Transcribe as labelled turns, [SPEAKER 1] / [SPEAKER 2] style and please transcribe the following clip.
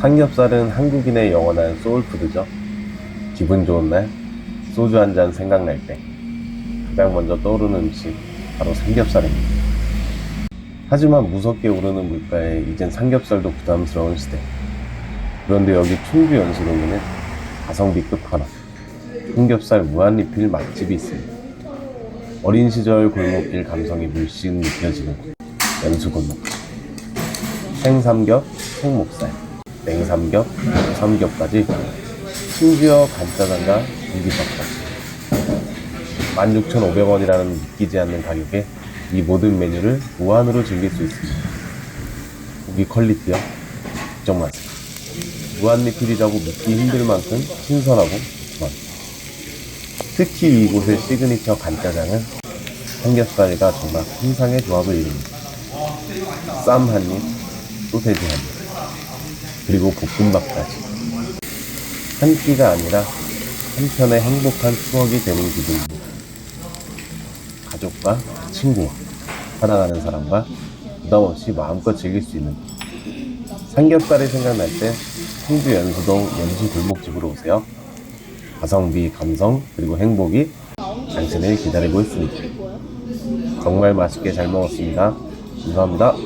[SPEAKER 1] 삼겹살은 한국인의 영원한 소울푸드죠. 기분 좋은 날, 소주 한 잔 생각날 때 가장 먼저 떠오르는 음식 바로 삼겹살입니다. 하지만 무섭게 오르는 물가에 이젠 삼겹살도 부담스러운 시대. 그런데 여기 충주 연수동에는 가성비 끝판왕 삼겹살 무한리필 맛집이 있습니다. 어린 시절 골목길 감성이 물씬 느껴지는 곳 연수 골목 생삼겹, 생목살, 냉삼겹, 삼겹까지 심지어 간짜장과 공기밥까지 16,500원이라는 믿기지 않는 가격에 이 모든 메뉴를 무한으로 즐길 수 있습니다. 고기 퀄리티요? 걱정 마세요. 무한 리필이라고 믿기 힘들 만큼 신선하고 좋아요. 특히 이곳의 시그니처 간짜장은 삼겹살과 정말 환상의 조합을 이룹니다. 쌈 한 입, 소세지 한 입, 그리고 볶음밥까지. 한 끼가 아니라 한편의 행복한 추억이 되는 기분입니다. 가족과 친구와 사랑하는 사람과 부담 없이 마음껏 즐길 수 있는 곳. 삼겹살이 생각날 때 충주 연수동 연수 골목집으로 오세요. 가성비, 감성, 그리고 행복이 당신을 기다리고 있습니다. 정말 맛있게 잘 먹었습니다. 감사합니다.